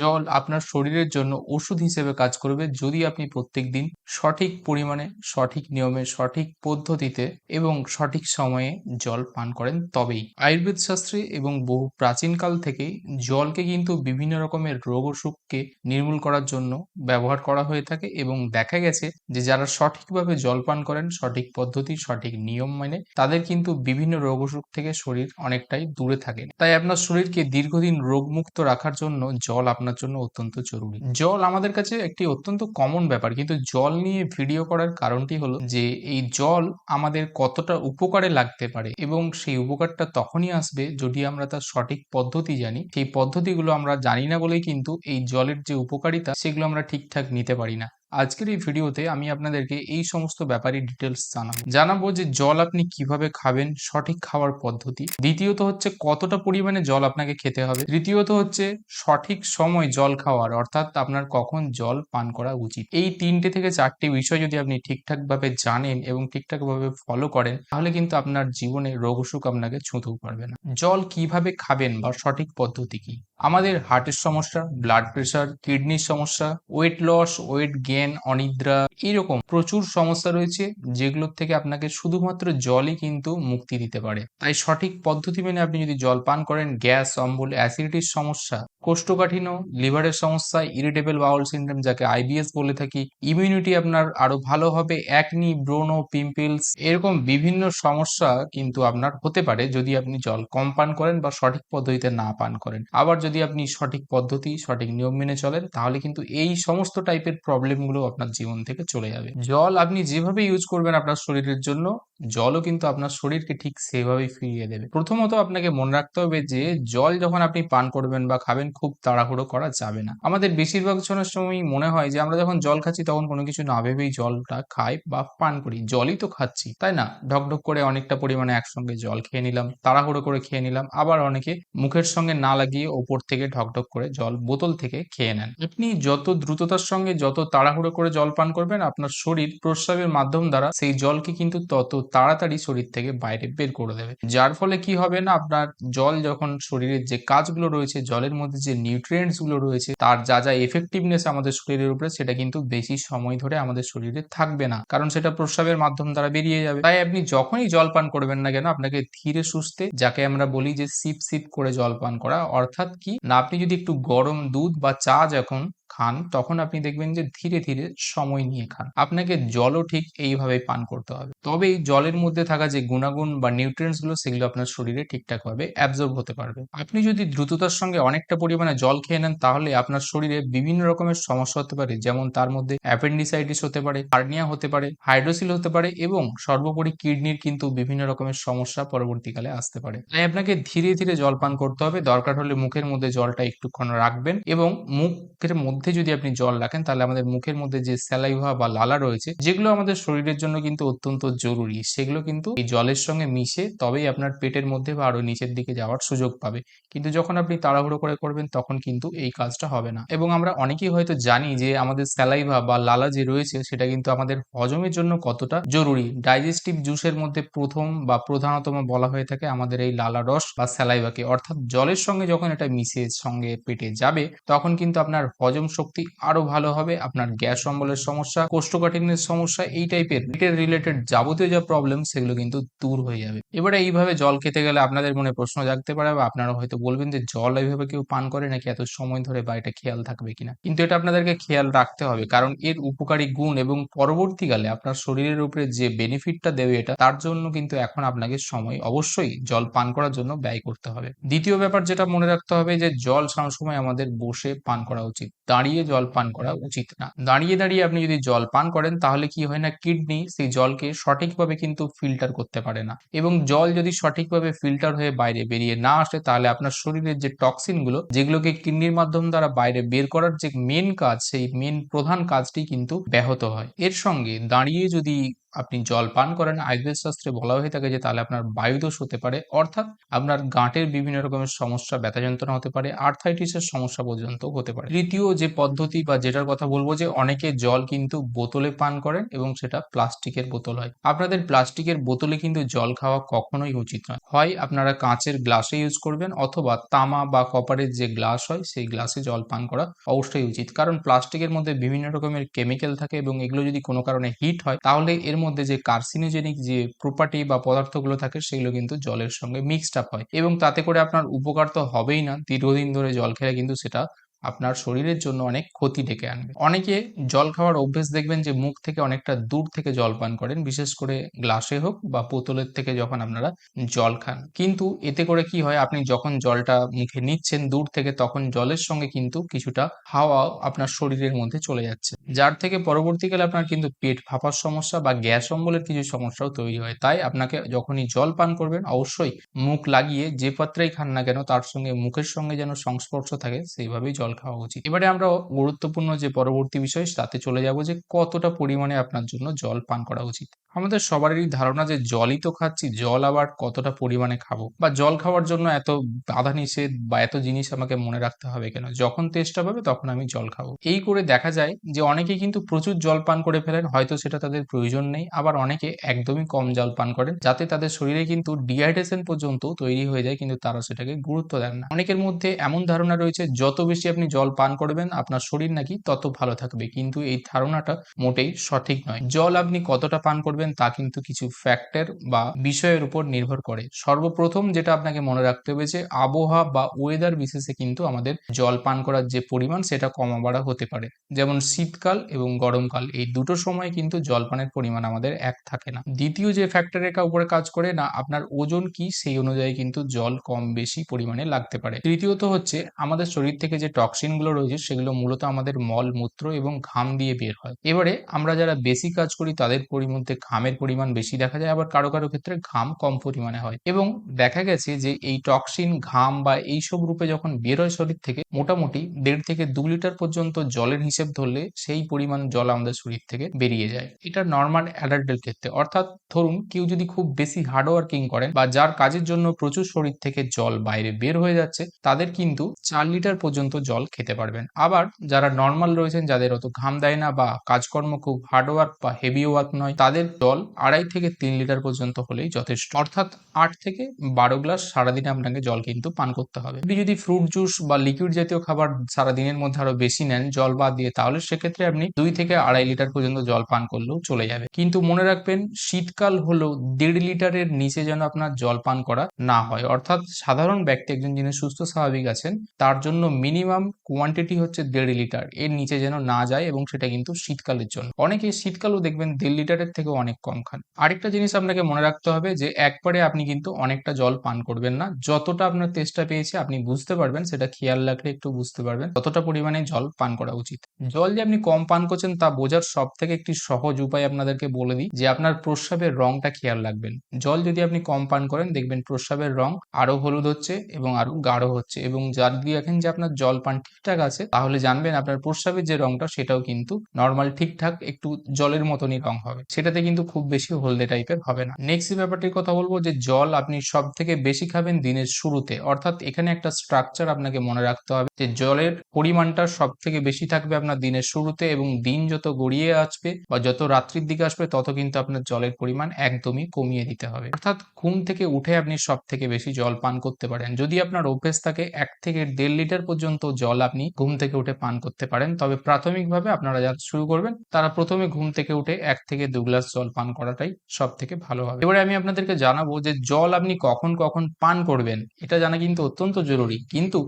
জল আপনার শরীরের জন্য ওষুধ হিসেবে কাজ করবে যদি আপনি প্রত্যেকদিন সঠিক পরিমাণে, সঠিক নিয়মে, সঠিক পদ্ধতিতে এবং সঠিক সময়ে জল পান করেন তবেই। আয়ুর্বেদ শাস্ত্রে এবং বহু প্রাচীনকাল থেকেই জলকে কিন্তু বিভিন্ন রকমের রোগ অসুখকে নির্মূল করার জন্য ব্যবহার করা হয়ে থাকে এবং দেখা গেছে যে যারা সঠিকভাবে জল পান করেন, সঠিক পদ্ধতি, সঠিক নিয়ম মেনে, তাদের কিন্তু বিভিন্ন রোগ অসুখ থেকে শরীর অনেকটাই দূরে থাকে তাই আপনার শরীরকে দীর্ঘদিন রোগমুক্ত রাখার জন্য জল আপনার জন্য অত্যন্ত জরুরি। জল আমাদের কাছে একটি অত্যন্ত কমন ব্যাপার। কিন্তু জল নিয়ে ভিডিও করার কারণটি হলো যে, এই জল আমাদের কতটা উপকারে লাগতে পারে এবং সেই উপকারটা তখনই আসবে যদি আমরা তার সঠিক পদ্ধতি জানি। সেই পদ্ধতিগুলো আমরা জানি না বলেই কিন্তু এই জলের যে উপকারিতা, সেগুলো আমরা ঠিকঠাক নিতে পারি না। আজকের এই ভিডিওতে আমি আপনাদেরকে এই সমস্ত ব্যাপারে ডিটেলস জানাব। জানাব যে জল আপনি কীভাবে খাবেন, সঠিক খাওয়ার পদ্ধতি। দ্বিতীয়ত হচ্ছে কতটা পরিমাণে জল আপনাকে খেতে হবে। তৃতীয়ত হচ্ছে সঠিক সময় জল খাওয়ার, অর্থাৎ আপনার কখন জল পান করা উচিত। এই তিনটে থেকে চারটি বিষয় যদি আপনি ঠিকঠাক ভাবে জানেন এবং ঠিকঠাক ভাবে ফলো করেন, তাহলে কিন্তু আপনার জীবনে রোগ অসুখ আপনাকে ছুঁতেও পারবে না। জল কীভাবে খাবেন বা সঠিক পদ্ধতি কি? আমাদের হার্টের সমস্যা ব্লাড প্রেশার কিডনির সমস্যা ওয়েট লস ওয়েট গেন অনিদ্রা, এরকম প্রচুর সমস্যা রয়েছে যেগুলোর থেকে আপনাকে শুধুমাত্র জলই কিন্তু মুক্তি দিতে পারে। তাই সঠিক পদ্ধতি মেনে আপনি যদি জল পান করেন, গ্যাস, অম্বল, অ্যাসিডিটির সমস্যা, কোষ্ঠকাঠিন্য, লিভারের সমস্যা ইরিটেবল বাউল সিন্ড্রোম যাকে আইবিএস বলে থাকি ইমিউনিটি আপনার আরও ভালো হবে একনি ব্রোনো পিম্পলস এরকম বিভিন্ন সমস্যা কিন্তু আপনার হতে পারে যদি আপনি জল কম পান করেন বা সঠিক পদ্ধতিতে না পান করেন। আবার আপনি সঠিক পদ্ধতি, সঠিক নিয়ম মেনে চলেন, তাহলে কিন্তু এই সমস্ত টাইপের প্রবলেমগুলো আপনার জীবন থেকে চলে যাবে। জল আপনি যেভাবে ইউজ করবেন আপনার শরীরের জন্য জলও কিন্তু আপনার শরীরকে ঠিক সেভাবেই ফিরিয়ে দেবে। প্রথমত আপনাকে মনে রাখতে হবে যে, জল যখন আপনি পান করবেন বা খাবেন, খুব তাড়াহুড়ো করা যাবে না। আমাদের বেশিরভাগ জনের সময় মনে হয় যে, আমরা যখন জল খাচ্ছি, তখন কোনো কিছু না ভেবেই জলটা খাই বা পান করি। জলই তো খাচ্ছি, তাই না? ঢকঢক করে অনেকটা পরিমাণে একসঙ্গে জল খেয়ে নিলাম, তাড়াহুড়ো করে খেয়ে নিলাম, আবার অনেকে মুখের সঙ্গে না লাগিয়ে ওপর থেকে ঢকঢক করে জল বোতল থেকে খেয়ে নেন। আপনি যত দ্রুততার সঙ্গে যত তাড়াহুড়ো করে জল পান করবেন, আপনার শরীর প্রস্রাবের মাধ্যম দ্বারা সেই জলকে কিন্তু তত তাড়াতাড়ি শরীর থেকে বাইরে বের করে দেবে। যার ফলে কি হবে না, আপনার জল যখন শরীরের যে কাজগুলো রয়েছে, জলের মধ্যে যে নিউট্রিয়েন্টসগুলো রয়েছে, তার যা যা এফেক্টিভনেস আমাদের শরীরের উপরে, সেটা কিন্তু বেশি সময় ধরে আমাদের শরীরে থাকবে না। কারণ সেটা প্রস্রাবের মাধ্যম দ্বারা বেরিয়ে যাবে। তাই আপনি যখনই জল পান করবেন না কেন, আপনাকে ধীরে সুস্থে, যাকে আমরা বলি যে সিপ সিপ করে জল পান করা, অর্থাৎ কি? না, আপনি যদি একটু গরম দুধ বা চা যখন খান, তখন আপনি দেখবেন যে ধীরে ধীরে সময় নিয়ে খান। আপনাকে জলও ঠিক এইভাবে পান করতে হবে। তবেই জলের মধ্যে থাকা যে গুণাগুণ বা নিউট্রিয়েন্টসগুলো, সেগুলো আপনার শরীরে ঠিকঠাক ভাবে অ্যাবজর্ব হতে পারবে। আপনি যদি দ্রুততার সঙ্গে অনেকটা পরিমাণে জল খেয়ে নেন, তাহলে আপনার শরীরে বিভিন্ন রকমের সমস্যা হতে পারে, যেমন তার মধ্যে অ্যাপেন্ডিসাইটিস হতে পারে হার্নিয়া হতে পারে হাইড্রোসিল হতে পারে এবং সর্বোপরি কিডনির কিন্তু বিভিন্ন রকমের সমস্যা পরবর্তীকালে আসতে পারে। তাই আপনাকে ধীরে ধীরে জল পান করতে হবে। দরকার হলে মুখের মধ্যে জলটা একটুক্ষণ রাখবেন এবং মুখের মধ্যে যদি আপনি জল রাখেন, তাহলে আমাদের মুখের মধ্যে যে স্যালাইভা বা লালা রয়েছে, যেগুলো আমাদের শরীরের জন্য কিন্তু অত্যন্ত জরুরি, সেগুলো কিন্তু এই জলের সঙ্গে মিশে তবেই আপনার পেটের মধ্যে বা আরও নিচের দিকে যাওয়ার সুযোগ পাবে। কিন্তু যখন আপনি তাড়াহুড়ো করে করবেন, তখন কিন্তু এই কাজটা হবে না। এবং আমরা অনেকেই হয়তো জানি যে আমাদের স্যালাইভা বা লালা যে রয়েছে, সেটা কিন্তু আমাদের হজমের জন্য কতটা জরুরি। ডাইজেস্টিভ জুসের মধ্যে প্রথম বা প্রধানতম বলা হয়ে থাকে আমাদের এই লালা রস বা স্যালাইভাকে অর্থাৎ জলের সঙ্গে যখন এটা মিশে সঙ্গে পেটে যাবে, তখন কিন্তু আপনার হজম শক্তি আরও ভালো হবে, আপনার গ্যাস অম্বলের সমস্যা, কোষ্ঠকাঠিন্যের সমস্যা, এই টাইপের পেটের রিলেটেড যাবতীয় যা প্রবলেম সেগুলো কিন্তু দূর হয়ে যাবে। এবারে এইভাবে জল খেতে গেলে আপনাদের মনে প্রশ্ন জাগতে পারে বা আপনারা হয়তো বলবেন যে জল এইভাবে কেউ পান করে নাকি এত সময় ধরে বা এটা খেয়াল থাকবে কিনা? কিন্তু এটা আপনাদেরকে খেয়াল রাখতে হবে, কারণ এর উপকারী গুণ এবং পরবর্তীকালে আপনার শরীরের উপরে যে বেনিফিটটা দেবে এটা, তার জন্য কিন্তু এখন আপনাকে সময় অবশ্যই জল পান করার জন্য ব্যয় করতে হবে। দ্বিতীয় ব্যাপার যেটা মনে রাখতে হবে যে জল সবসময় আমাদের বসে পান করা উচিত। দাঁড়িয়ে জল পান করা উচিত না। দাঁড়িয়ে দাঁড়িয়ে আপনি যদি জল পান করেন তাহলে কি হয় না কিডনি সেই জলকে সঠিকভাবে কিন্তু ফিল্টার করতে পারে না। এবং জল যদি সঠিকভাবে ফিল্টার হয়ে বাইরে বেরিয়ে না আসে তাহলে আপনার শরীরের যে টক্সিনগুলো যেগুলোকে কিডনির মাধ্যম দ্বারা বাইরে বের করার যে মেন কাজ সেই মেন প্রধান কাজটি কিন্তু ব্যাহত হয়। এর সঙ্গে দাঁড়িয়ে যদি আপনি জল পান করেন, আয়ুর্বেদ শাস্ত্রে বলা হয়ে থাকে যে তাহলে আপনার বায়ুদোষ হতে পারে, অর্থাৎ আপনার গাঁটের বিভিন্ন রকমের সমস্যা ব্যথা যন্ত্রণা হতে পারে আর্থাইটিসের সমস্যা পর্যন্ত হতে পারে। তৃতীয় যে পদ্ধতি বা যেটার কথা বলব যে অনেকে জল কিন্তু বোতলে পান করেন এবং সেটা প্লাস্টিকের বোতল হয়। আপনাদের প্লাস্টিকের বোতলে কিন্তু জল খাওয়া কখনোই উচিত নয়। হয় আপনারা কাঁচের গ্লাসে ইউজ করবেন অথবা তামা বা কপারের যে গ্লাস হয়, সেই গ্লাসে জল পান করা অবশ্যই উচিত। কারণ প্লাস্টিকের মধ্যে বিভিন্ন রকমের কেমিক্যাল থাকে এবং এগুলো যদি কোনো কারণে হিট হয়, তাহলে এর মধ্যে যে কার্সিনোজেনিক যে প্রপার্টি বা পদার্থগুলো থাকে, সেগুলো কিন্তু জলের সঙ্গে মিক্সড আপ হয়। এবং তাতে করে আপনার উপকার তো হবেই না। দীর্ঘদিন ধরে জল খেলে কিন্তু সেটা আপনার শরীরের জন্য অনেক ক্ষতি ডেকে আনবে। অনেকে জল খাওয়ার অভ্যেস দেখবেন যে মুখ থেকে অনেকটা দূর থেকে জল পান করেন, বিশেষ করে গ্লাসে হোক বা বোতলের থেকে যখন আপনারা জল খান। কিন্তু এতে করে কি হয়, আপনি যখন জলটা মুখে নিচ্ছেন দূর থেকে, তখন জলের সঙ্গে কিন্তু কিছুটা হাওয়া আপনার শরীরের মধ্যে চলে যাচ্ছে। যার থেকে পরবর্তীকালে আপনার কিন্তু পেট ফাঁপার সমস্যা বা গ্যাস অম্বলের কিছু সমস্যাও তৈরি হয়। তাই আপনাকে যখনই জল পান করবেন, অবশ্যই মুখ লাগিয়ে যে পাত্রেই খান না কেন, তার সঙ্গে মুখের সঙ্গে যেন সংস্পর্শ থাকে, সেইভাবেই জল খাওয়া উচিত। এবারে আমরা গুরুত্বপূর্ণ যে পরবর্তী বিষয়, তাতে চলে যাব যে কতটা পরিমাণে আপনার জন্য জল পান করা উচিত। আমাদের সবারই ধারণা যে জলই তো খাচ্ছি, জল আবার কতটা পরিমাণে খাব? বা জল খাওয়ার জন্য এত বাধা নিষেধ বা এত জিনিস আমাকে মনে রাখতে হবে কেন? যখন তেষ্টা পাবে তখন আমি জল খাব। এই করে দেখা যায় যে অনেকে কিন্তু প্রচুর জল পান করে ফেলেন, হয়তো সেটা তাদের প্রয়োজন নেই। আবার অনেকে একদমই কম জল পান করেন, যাতে তাদের শরীরে কিন্তু ডিহাইড্রেশন পর্যন্ত তৈরি হয়ে যায়, কিন্তু তারা সেটাকে গুরুত্ব দেন না। অনেকের মধ্যে এমন ধারণা রয়েছে, যত বেশি আপনি জল পান করবেন, আপনার শরীর নাকি তত ভালো থাকবে। কিন্তু এই ধারণাটা মোটেই সঠিক নয়। জল আপনি কতটা পান করবেন তা কিন্তু কিছু ফ্যাক্টর বা বিষয়ের উপর নির্ভর করে। সর্বপ্রথম যেটা আপনাকে মনে রাখতে হবে যে, আবহাওয়া বা ওয়েদার বিশেষে কিন্তু আমাদের জল পান করার যে পরিমাণ, সেটা কমা বাড়া হতে পারে। যেমন শীতকাল এবং গরমকাল, এই দুটো সময় কিন্তু জল পানের পরিমাণ আমাদের এক থাকে না। দ্বিতীয় যে ফ্যাক্টরের উপরে কাজ করে, না, আপনার ওজন কি, সেই অনুযায়ী কিন্তু জল কম বেশি পরিমাণে লাগতে পারে। তৃতীয়ত হচ্ছে, আমাদের শরীর থেকে যে টক্সিনগুলো রয়েছে, সেগুলো মূলত আমাদের মল মূত্র এবং ঘাম দিয়ে বের হয়। এবারে আমরা যারা বেশি কাজ করি, তাদের পরিমধ্যে ঘামের পরিমাণ বেশি দেখা যায়, আবার কারও কারও ক্ষেত্রে ঘাম কম পরিমাণে হয়। এবং দেখা গেছে যে এই টক্সিন, ঘাম বা এইসব রূপে যখন বের হয় শরীর থেকে, মোটামুটি দেড় থেকে দু লিটার পর্যন্ত জলের হিসেব ধরলে সেই পরিমাণ জল আমাদের শরীর থেকে বেরিয়ে যায়। এটা নর্মাল অ্যাডাল্টের ক্ষেত্রে। অর্থাৎ ধরুন কেউ যদি খুব বেশি হার্ড ওয়ার্কিং করেন বা যার কাজের জন্য প্রচুর শরীর থেকে জল বাইরে বের হয়ে যাচ্ছে, তাদের কিন্তু চার লিটার পর্যন্ত জল খেতে পারবেন। আবার যারা নর্মাল রয়েছেন, যাদের অত ঘাম দেয় না বা কাজকর্ম খুব হার্ড ওয়ার্ক বা হেভি ওয়ার্ক নয়, তাদের জল আড়াই থেকে তিন লিটার পর্যন্ত হলেই যথেষ্ট। অর্থাৎ আট থেকে বারো গ্লাস সারাদিনে আপনাকে জল কিন্তু পান করতে হবে। আপনি যদি ফ্রুট জুস বা লিকুইড জাতীয় খাবার সারাদিনের মধ্যে আরও বেশি নেন, জল বাদ দিয়ে, তাহলে সেক্ষেত্রে আপনি দুই থেকে আড়াই লিটার পর্যন্ত জল পান করলেও চলে যাবে। কিন্তু মনে রাখবেন, শীতকাল হলেও দেড় লিটারের নিচে যেন আপনার জল পান করা না হয়। অর্থাৎ সাধারণ ব্যক্তি, একজন যিনি সুস্থ, স্বাভাবিক আছেন, তার জন্য মিনিমাম কোয়ান্টিটি হচ্ছে দেড় লিটার। এর নিচে যেন না যায় এবং সেটা কিন্তু শীতকালের জন্য। অনেকে শীতকালও দেখবেন দেড় লিটারের থেকে অনেক কম খান। আরেকটা জিনিস আপনাকে মনে রাখতে হবে যে, একবারে আপনি কিন্তু অনেকটা জল পান করবেন না। যতটা আপনার তেষ্টা পেয়েছে আপনি বুঝতে পারবেন, সেটা খেয়াল রাখলে একটু বুঝতে পারবেন, ততটা পরিমাণে জল পান করা উচিত। জল যে আপনি কম পান করছেন তা বোঝার সব থেকে একটি সহজ উপায় আপনাদেরকে বলে দিই, যে আপনার প্রস্রাবের রংটা খেয়াল রাখবেন। জল যদি আপনি কম পান করেন, দেখবেন প্রস্রাবের রং আরও হলুদ হচ্ছে এবং আরও গাঢ় হচ্ছে এবং যার দিয়ে দেখেন যে আপনার জল পান ঠিকঠাক আছে, তাহলে জানবেন আপনার প্রস্রাবের যে রংটা, সেটাও কিন্তু নর্মাল ঠিকঠাক একটু জলের মতনই রং হবে। সেটাতে কিন্তু খুব বেশি হলদে টাইপের হবে না। নেক্সট ব্যাপারটির কথা বলব যে জল আপনি সব থেকে বেশি খাবেন দিনের শুরুতে, অর্থাৎ এখানে একটা স্ট্রাকচার আপনাকে মনে রাখতে হবে যে জলের পরিমাণটা সব থেকে বেশি থাকবে আপনার দিনের শুরুতে এবং দিন যত গড়িয়ে আসবে বা যত রাত্রির দিকে আসবে, তত কিন্তু আপনার জলের পরিমাণ একদমই কমিয়ে দিতে হবে। অর্থাৎ ঘুম থেকে উঠে আপনি সব থেকে বেশি জল পান করতে পারেন। যদি আপনার অভ্যেস থাকে, এক থেকে দেড় লিটার পর্যন্ত জল আপনি ঘুম থেকে উঠে পান করতে পারেন। তবে প্রাথমিকভাবে আপনারা যারা শুরু করবেন, তারা প্রথমে ঘুম থেকে উঠে এক থেকে দু গ্লাস জল পান করাটাই সব থেকে ভালো হবে। এবারে আমি আপনাদেরকে জানাব যে জল আপনি কখন কখন পান করবেন, এটা জানা কিন্তু অত্যন্ত জরুরি। কিন্তু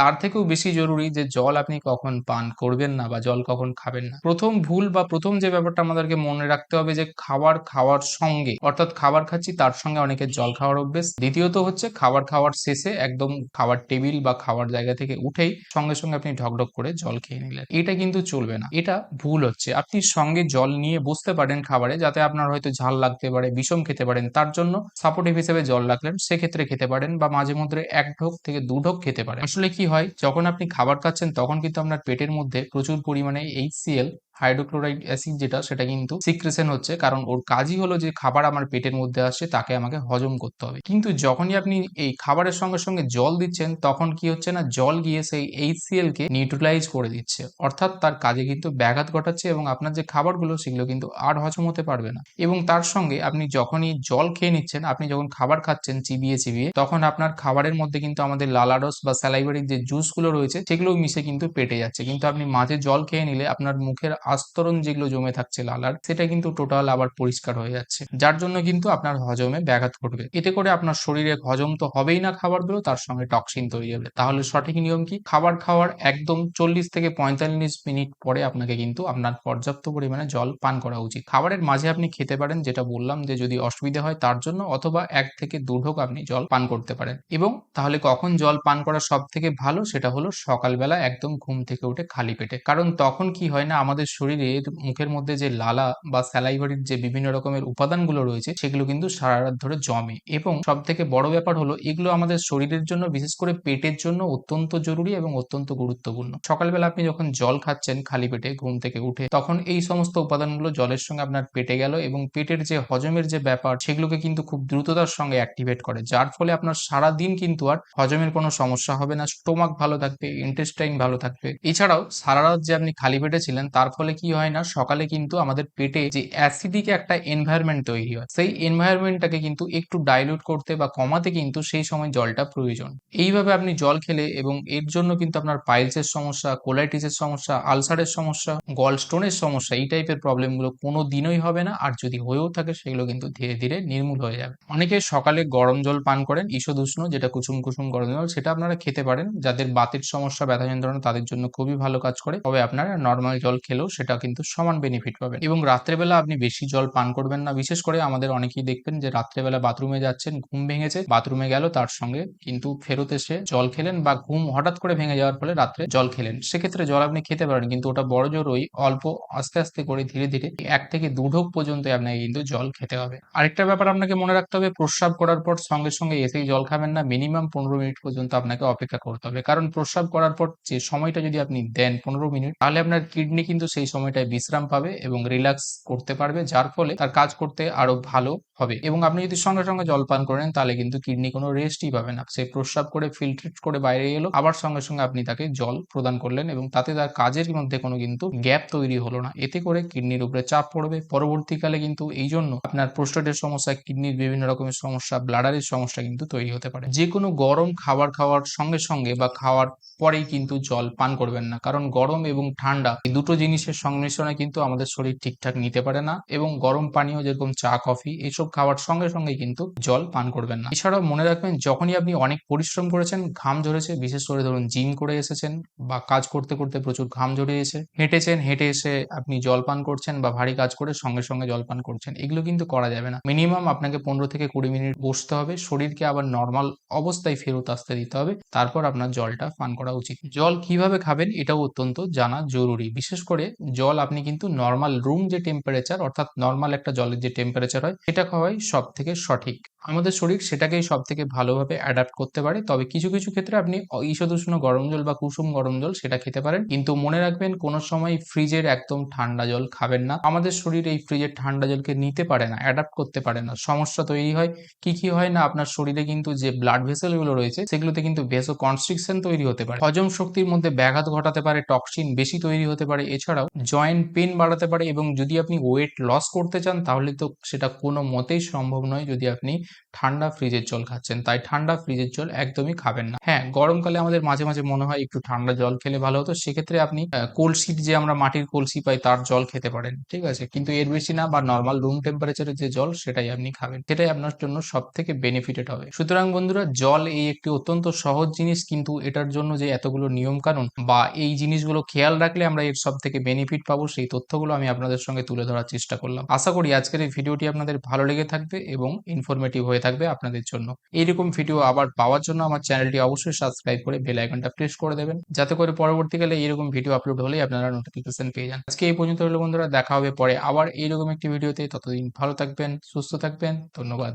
তার থেকেও বেশি জরুরি যে জল আপনি কখন পান, করবেন না বা জল কখন খাবেন না। প্রথম ভুল বা প্রথম যে ব্যাপারটা আমাদেরকে মনে রাখতে হবে যে খাবার খাওয়ার সঙ্গে, অর্থাৎ খাবার খাচ্ছি তার সঙ্গে অনেকের জল খাওয়ার অভ্যেস। দ্বিতীয়ত হচ্ছে খাবার খাওয়ার শেষে একদম খাবার টেবিল বা খাওয়ার জায়গা থেকে উঠেই সঙ্গে সঙ্গে আপনি ঢকঢক করে জল খেয়ে নিলেন। এটা কিন্তু চলবে না। এটা ভুল হচ্ছে। আপনি সঙ্গে জল নিয়ে বসতে পারেন খাবারে, যাতে আপনার হয়তো ঝাল লাগতে পারে, বিষম খেতে পারেন। তার জন্য সাপোর্টিভ হিসেবে জল রাখলেন, সেক্ষেত্রে খেতে পারেন বা মাঝে মধ্যে এক ঢোক থেকে দু ঢোক খেতে পারেন। আসলে কি হয় যখন আপনি খাবার খাচ্ছেন তখন কিন্তু আপনার পেটের মধ্যে প্রচুর পরিমাণে এইচসিএল হাইড্রোক্লোরাইড অ্যাসিড যেটা, সেটা কিন্তু সিক্রেশন হচ্ছে। কারণ ওর কাজই হলো যে খাবার আমার পেটের মধ্যে আসছে, তাকে আমাকে হজম করতে হবে। কিন্তু যখনই আপনি এই খাবারের সঙ্গে সঙ্গে জল দিচ্ছেন, তখন কি হচ্ছে না, জল গিয়ে সেই এইচসিএল কে নিউট্রালাইজ করে দিচ্ছে। অর্থাৎ তার কাজে কিন্তু ব্যাঘাত ঘটাচ্ছে এবং আপনার যে খাবারগুলো, সেগুলো কিন্তু আর হজম হতে পারবে না। এবং তার সঙ্গে আপনি যখনই জল খেয়ে নিচ্ছেন, আপনি যখন খাবার খাচ্ছেন চিবিয়ে চিবিয়ে, তখন আপনার খাবারের মধ্যে কিন্তু আমাদের লালারস বা স্যালাইভারিক যে জুসগুলো রয়েছে সেগুলো মিশে কিন্তু পেটে যাচ্ছে। কিন্তু আপনি মাঝে জল খেয়ে নিলে আপনার মুখের আস্তরণ যেগুলো জমে থাকছে লালার সেটা কিন্তু টোটাল আবার পরিষ্কার হয়ে যাচ্ছে। যার জন্য কিন্তু আপনার হজমে ব্যাঘাত ঘটবে। এতে করে আপনার শরীরে হজম তো হবেই না খাবারগুলো, তার সঙ্গে টক্সিন তৈরি হবে। তাহলে সঠিক নিয়ম কি? খাবার খাওয়ার একদম চল্লিশ থেকে পঁয়তাল্লিশ মিনিট পরে আপনাকে কিন্তু আপনার পর্যাপ্ত পরিমাণে জল পান করা উচিত। খাবারের মাঝে আপনি খেতে পারেন, যেটা বললাম যে যদি অসুবিধা হয় তার জন্য অথবা এক থেকে দু ঢোক আপনি জল পান করতে পারেন। এবং তাহলে কখন জল পান করা সব থেকে ভালো সেটা হলো সকালবেলা একদম ঘুম থেকে উঠে খালি পেটে। কারণ তখন কি হয় না, আমাদের শরীরে মুখের মধ্যে যে লালা বা স্যালাইভারির যে বিভিন্ন রকমের উপাদানগুলো রয়েছে, সেগুলো কিন্তু সারা রাত ধরে জমে। এবং সব থেকে বড় ব্যাপার হলো, এগুলো আমাদের শরীরের জন্য, বিশেষ করে পেটের জন্য অত্যন্ত জরুরি এবং অত্যন্ত গুরুত্বপূর্ণ। সকালবেলা আপনি যখন জল খাচ্ছেন খালি পেটে, ঘুম থেকে উঠে, তখন এই সমস্ত উপাদানগুলো জলের সঙ্গে আপনার পেটে গেল এবং পেটের যে হজমের যে ব্যাপার, সেগুলোকে কিন্তু খুব দ্রুততার সঙ্গে অ্যাক্টিভেট করে, যার ফলে আপনার সারা দিন কিন্তু আর হজমের কোনো সমস্যা হবে না স্টোমাক ভালো থাকবে ইন্টেস্টাইন ভালো থাকবে। এছাড়াও সারা রাত যে আপনি খালি পেটে ছিলেন, তার ফলে কি হয় না, সকালে কিন্তু আমাদের পেটে যে অ্যাসিডিক একটা এনভায়রনমেন্ট তৈরি হয়, সেই এনভায়রনমেন্টটাকে কিন্তু একটু ডাইলুট করতে বা কমাতে কিন্তু সেই সময় জলটা প্রয়োজন। এইভাবে আপনি জল খেলে এবং এর জন্য কিন্তু আপনার পাইলসের সমস্যা, কোলাইটিসের সমস্যা, আলসারের সমস্যা গল স্টোনের সমস্যা, এই টাইপের প্রবলেমগুলো কোনো দিনই হবে না। আর যদি হয়েও থাকে, সেগুলো কিন্তু ধীরে ধীরে নির্মূল হয়ে যাবে। অনেকে সকালে গরম জল পান করেন ঈষদুষ্ণ যেটা কুসুম কুসুম গরম জল, সেটা আপনারা খেতে পারেন। যাদের বাতের সমস্যা, ব্যথা যন্ত্রণা, তাদের জন্য খুবই ভালো কাজ করে। তবে আপনারা নর্মাল জল খেলেও সেটা কিন্তু সমান বেনিফিট পাবেন। এবং রাত্রেবেলা আপনি বেশি জল পান করবেন না। বিশেষ করে আমাদের অনেকেই দেখবেন যে রাত্রেবেলা বাথরুমে যাচ্ছেন, ঘুম ভেঙেছে, বাথরুমে গেল, তার সঙ্গে কিন্তু ফেরত এসে জল খেলেন বা ঘুম হঠাৎ করে ভেঙে যাওয়ার ফলে রাত্রে জল খেলেন। সেক্ষেত্রে জল আপনি খেতে পারেন, কিন্তু ওটা বড় জোর ওই অল্প আস্তে আস্তে করে ধীরে ধীরে এক থেকে দু ঢোক পর্যন্ত আপনাকে কিন্তু জল খেতে হবে। আরেকটা ব্যাপার আপনাকে মনে রাখতে হবে, প্রস্রাব করার পর সঙ্গে সঙ্গে এসেই জল খাবেন না মিনিমাম পনেরো মিনিট পর্যন্ত আপনাকে অপেক্ষা করতে হবে। কারণ প্রস্রাব করার পর যে সময়টা যদি আপনি দেন পনেরো মিনিট, তাহলে আপনার কিডনি কিন্তু সেই সময়টায় বিশ্রাম পাবে এবং রিল্যাক্স করতে পারবে, যার ফলে তার কাজ করতে আরও ভালো হবে। এবং আপনি যদি সঙ্গে সঙ্গে জল পান করেন, তাহলে কিন্তু কিডনি কোনো রেস্টই পাবে না। সে প্রস্রাব করে ফিল্ট্রেট করে বাইরে এলো, আবার সঙ্গে সঙ্গে আপনি তাকে জল প্রদান করলেন এবং তাতে তার কাজের মধ্যে কোনো কিন্তু গ্যাপ তৈরি হলো না। এতে করে কিডনির উপরে চাপ পড়বে। পরবর্তীকালে কিন্তু এই জন্য আপনার প্রোস্টেটের সমস্যা, কিডনির বিভিন্ন রকমের সমস্যা ব্লাডারের সমস্যা কিন্তু তৈরি হতে পারে। যে কোনো গরম খাবার খাওয়ার সঙ্গে সঙ্গে বা খাওয়ার পরেই কিন্তু জল পান করবেন না। কারণ গরম এবং ঠান্ডা এই দুটো জিনিসের সংমিশ্রণে কিন্তু আমাদের শরীর ঠিকঠাক নিতে পারে না এবং গরম পানীয় যেরকম চা, কফি এইসব খাওয়ার সঙ্গে সঙ্গে কিন্তু জল পান করবেন না। এছাড়াও মনে রাখবেন, যখনই আপনি অনেক পরিশ্রম করেছেন, ঘাম ঝরেছে, বিশেষ করে ধরুন জিম করে এসেছেন বা কাজ করতে করতে প্রচুর ঘাম ঝরিয়েছে হেঁটেছেন, হেঁটে এসে আপনি জল পান করছেন বা ভারী কাজ করে সঙ্গে সঙ্গে জল পান করছেন, এগুলো কিন্তু করা যাবে না। মিনিমাম আপনাকে পনেরো থেকে কুড়ি মিনিট বসতে হবে, শরীরকে আবার নর্মাল অবস্থায় ফেরত আসতে দিতে হবে, তারপর আপনার জলটা পান করা উচিত। জল কীভাবে খাবেন এটাও অত্যন্ত জানা জরুরি, বিশেষ করে জল আপনি কিন্তু নর্মাল রুম যে টেম্পারেচার অর্থাৎ নর্মাল একটা জলের যে টেম্পারেচার হয়, সেটা খাওয়াই সব থেকে সঠিক। আমাদের শরীর সেটাকেই সব থেকে ভালোভাবে অ্যাডাপ্ট করতে পারে। তবে কিছু কিছু ক্ষেত্রে আপনি ঈষদুষ্ণ, গরম জল বা কুসুম গরম জল সেটা খেতে পারেন। কিন্তু মনে রাখবেন, কোনো সময় ফ্রিজের একদম ঠান্ডা জল খাবেন না। আমাদের শরীর এই ফ্রিজের ঠান্ডা জলকে নিতে পারে না অ্যাডাপ্ট করতে পারে না। সমস্যা তৈরি হয়। কি কি হয় না, আপনার শরীরে কিন্তু যে ব্লাড ভেসেলগুলো রয়েছে, সেগুলোতে কিন্তু ভেসো কনস্ট্রিকশন তৈরি হতে পারে। হজম শক্তির মধ্যে ব্যাঘাত ঘটাতে পারে টক্সিন বেশি তৈরি হতে পারে। এছাড়াও জয়েন্ট পেন বাড়াতে পারে এবং যদি আপনি ওয়েট লস করতে চান, তাহলে তো সেটা কোনো মতেই সম্ভব নয় যদি আপনি ঠান্ডা ফ্রিজের জল খাচ্ছেন। তাই ঠান্ডা ফ্রিজের জল একদমই খাবেন না। হ্যাঁ গরমকালে আমাদের মাঝে মাঝে মনে হয় একটু ঠান্ডা জল খেলে ভালো হতো। সেক্ষেত্রে আপনি কলসির যে আমরা মাটির কলসি পাই, তার জল খেতে পারেন। ঠিক আছে? কিন্তু এর বেশি না বা নর্মাল রুম টেম্পারেচারের যে জল, সেটাই আপনি খাবেন। সেটাই আপনার জন্য সব থেকে বেনিফিটেড হবে। সুতরাং বন্ধুরা, জল এই একটি অত্যন্ত সহজ জিনিস, কিন্তু এটার জন্য যে এতগুলো নিয়ম কানুন বা এই জিনিসগুলো খেয়াল রাখলে আমরা এর সব থেকে বেনিফিট পাবো, সেই তথ্যগুলো আমি আপনাদের সঙ্গে তুলে ধরার চেষ্টা করলাম। আশা করি আজকের এই ভিডিওটি আপনাদের ভালো লেগে থাকবে এবং ইনফরমেটিভ হয়ে থাকবে আপনাদের জন্য। এইরকম ভিডিও আবার পাওয়ার জন্য আমার চ্যানেলটি অবশ্যই সাবস্ক্রাইব করে বেল আইকনটা প্রেস করে দেবেন, যাতে করে পরবর্তীকালে এইরকম ভিডিও আপলোড হলেই আপনারা নোটিফিকেশন পেয়ে যান। আজকে এই পর্যন্ত হলো বন্ধুরা, দেখা হবে পরে আবার এইরকম একটি ভিডিওতে ততদিন ভালো থাকবেন, সুস্থ থাকবেন, ধন্যবাদ।